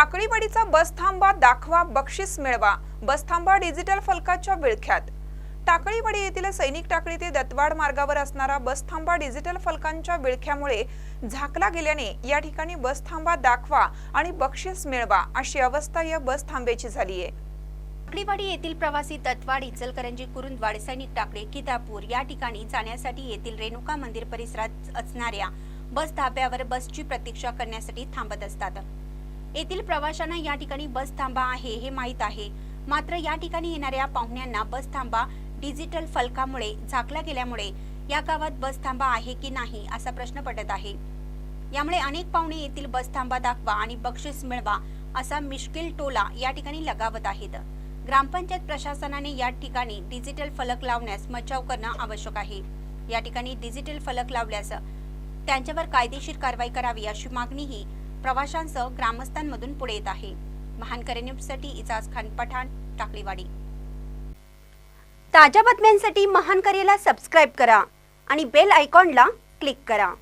टाकळीवाडीचा बस थांबा दाखवा बक्षीस मिळवा. बसथांबा डिजिटल फलकाच्या विळख्यात. टाकळीवाडी येथील सैनिक टाकळी ते दत्तवाड मार्गावर असणारा बस थांबा डिजिटल फलकांच्या विळख्यामुळे झाकला गेल्याने या ठिकाणी बसथांबा दाखवा आणि बक्षीस मिळवा अशी अवस्था या बसथांब्याची झाली आहे. टाकळीवाडी येथील प्रवासी तत्वाड इचलकरंजी कुरुंदवाड सैनिक टाकळे कितापूर या ठिकाणी जाण्यासाठी येथील रेणुका मंदिर परिसरात असणाऱ्या बस धाब्यावर बसची प्रतीक्षा करण्यासाठी थांबत असतात. येथील प्रवाशांना या ठिकाणी बस थांबा आहे हे माहीत आहे. मात्र या ठिकाणी येणाऱ्या पाहुण्यांना बस थांबा डिजिटल फलकामुळे झाकला गेल्यामुळे या गावात बस थांबा आहे की नाही असा प्रश्न पडत आहे. यामुळे अनेक पाहुणे येथील बस थांबा दाखवा आणि बक्षीस मिळवा असा मिश्किल टोला या ठिकाणी लगावत आहेत. ग्रामपंचायत प्रशासनाने या ठिकाणी डिजिटल फलक लावण्यास मचाव करणं आवश्यक आहे. या ठिकाणी डिजिटल फलक लावल्यास त्यांच्यावर कायदेशीर कारवाई करावी अशी मागणीही प्रवाशांसह ग्रामस्थांमधून पुढे येत आहे. महानकरे न्यूजसाठी इजाज खान पठाण टाकळीवाडी. ताज्या बातम्यांसाठी महानकरेला सबस्क्राईब करा आणि बेल आयकॉनला क्लिक करा.